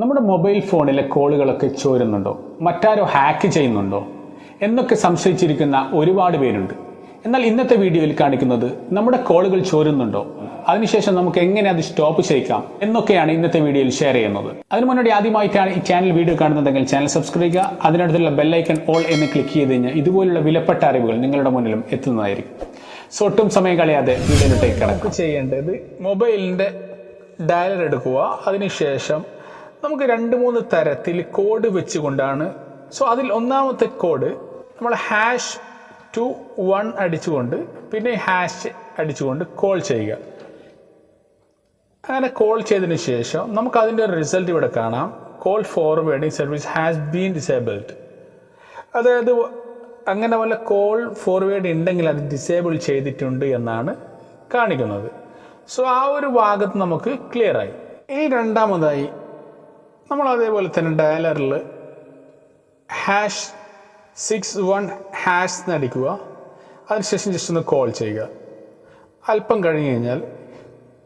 നമ്മുടെ മൊബൈൽ ഫോണിലെ കോളുകളൊക്കെ ചോരുന്നുണ്ടോ? മറ്റാരോ ഹാക്ക് ചെയ്യുന്നുണ്ടോ? എന്നൊക്കെ സംശയിച്ചിരിക്കുന്ന ഒരുപാട് പേരുണ്ട്. എന്നാൽ ഇന്നത്തെ വീഡിയോയിൽ കാണിക്കുന്നത് നമ്മുടെ കോളുകൾ ചോരുന്നുണ്ടോ? അതിനുശേഷം നമുക്ക് എങ്ങനെ അത് സ്റ്റോപ്പ് ചെയ്യിക്കാം എന്നൊക്കെയാണ് ഇന്നത്തെ വീഡിയോയിൽ ഷെയർ ചെയ്യുന്നത്. അതിന് മുന്നോടി ആദ്യമായിട്ടാണ് ഈ ചാനൽ വീഡിയോ കാണുന്നതെങ്കിൽ ചാനൽ സബ്സ്ക്രൈബ് ചെയ്യുക. അതിനടുത്തുള്ള ബെല്ലൈക്കൺ ഓൾ എന്ന് ക്ലിക്ക് ചെയ്ത് കഴിഞ്ഞാൽ ഇതുപോലുള്ള വിലപ്പെട്ട അറിവുകൾ നിങ്ങളുടെ മുന്നിലും എത്തുന്നതായിരിക്കും. സോ ഒട്ടും സമയം കളയാതെ വീഡിയോയിലോട്ടേക്ക് കണക്ക് ചെയ്യേണ്ടത് മൊബൈലിന്റെ ഡയലർ എടുക്കുക. അതിനുശേഷം നമുക്ക് രണ്ട് മൂന്ന് തരത്തിൽ കോഡ് വെച്ചുകൊണ്ടാണ്. സോ അതിൽ ഒന്നാമത്തെ കോഡ് നമ്മൾ ഹാഷ് ടു വൺ അടിച്ചുകൊണ്ട് പിന്നെ ഹാഷ് അടിച്ചുകൊണ്ട് കോൾ ചെയ്യുക. അങ്ങനെ കോൾ ചെയ്തതിന് ശേഷം നമുക്ക് അതിന്റെ ഒരു റിസൾട്ട് ഇവിടെ കാണാം. Call forwarding service has been disabled അതായത് അങ്ങനെ വല്ല കോൾ ഫോർവേഡ് ഉണ്ടെങ്കിൽ അത് ഡിസേബിൾ ചെയ്തിട്ടുണ്ട് എന്നാണ് കാണിക്കുന്നത്. സോ ആ ഒരു ഭാഗത്ത് നമുക്ക് ക്ലിയറായി ഇനി രണ്ടാമതായി നമ്മൾ അതേപോലെ തന്നെ ഡയലറിൽ ഹാഷ് സിക്സ് വൺ ഹാഷ് എന്നടിക്കുക അതിനുശേഷം ജസ്റ്റ് ഒന്ന് കോൾ ചെയ്യുക. അല്പം കഴിഞ്ഞ് കഴിഞ്ഞാൽ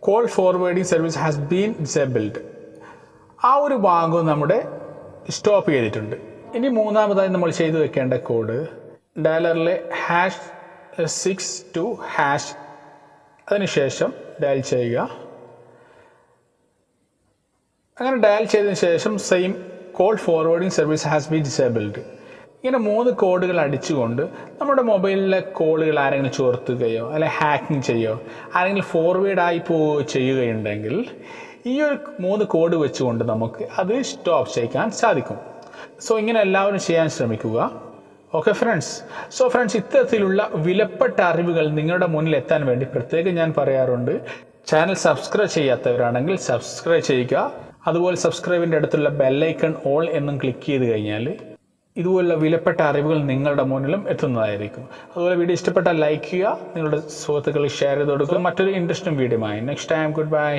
call forwarding service has been disabled ആ ഒരു ഭാഗം നമ്മുടെ സ്റ്റോപ്പ് ചെയ്തിട്ടുണ്ട്. ഇനി മൂന്നാമതായി നമ്മൾ ചെയ്തു വെക്കേണ്ട കോഡ് ഡയലറിലെ ഹാഷ് സിക്സ് ടു ഹാഷ് അതിനുശേഷം ഡയൽ ചെയ്യുക. അങ്ങനെ ഡയൽ ചെയ്തതിന് ശേഷം same call forwarding service has been disabled ഇങ്ങനെ മൂന്ന് കോഡുകൾ അടിച്ചുകൊണ്ട് നമ്മുടെ മൊബൈലിലെ കോളുകൾ ആരെങ്കിലും ചോർത്തുകയോ അല്ലെ ഹാക്കിംഗ് ചെയ്യുകയോ ആരെങ്കിലും ഫോർവേഡ് ആയി പോവുകയോ ചെയ്യുകയുണ്ടെങ്കിൽ ഈ ഒരു മൂന്ന് കോഡ് വെച്ചുകൊണ്ട് നമുക്ക് അത് സ്റ്റോപ്പ് ചെയ്യിക്കാൻ സാധിക്കും. സോ ഇങ്ങനെ എല്ലാവരും ചെയ്യാൻ ശ്രമിക്കുക. ഓക്കെ ഫ്രണ്ട്സ് സോ ഫ്രണ്ട്സ് ഇത്തരത്തിലുള്ള വിലപ്പെട്ട അറിവുകൾ നിങ്ങളുടെ മുന്നിൽ എത്താൻ വേണ്ടി പ്രത്യേകം ഞാൻ പറയാറുണ്ട്. ചാനൽ സബ്സ്ക്രൈബ് ചെയ്യാത്തവരാണെങ്കിൽ സബ്സ്ക്രൈബ് ചെയ്യുക. അതുപോലെ സബ്സ്ക്രൈബിന്റെ അടുത്തുള്ള ബെല്ലൈക്കൺ ഓൾ എന്നും ക്ലിക്ക് ചെയ്ത് കഴിഞ്ഞാൽ ഇതുപോലുള്ള വിലപ്പെട്ട അറിവുകൾ നിങ്ങളുടെ മുന്നിലും എത്തുന്നതായിരിക്കും. അതുപോലെ വീഡിയോ ഇഷ്ടപ്പെട്ടാൽ ലൈക്ക് ചെയ്യുക നിങ്ങളുടെ സുഹൃത്തുക്കൾ ഷെയർ ചെയ്ത് കൊടുക്കുക. മറ്റൊരു ഇൻട്രസ്റ്റിംഗ് വീഡിയോ ആയി. Next time good bye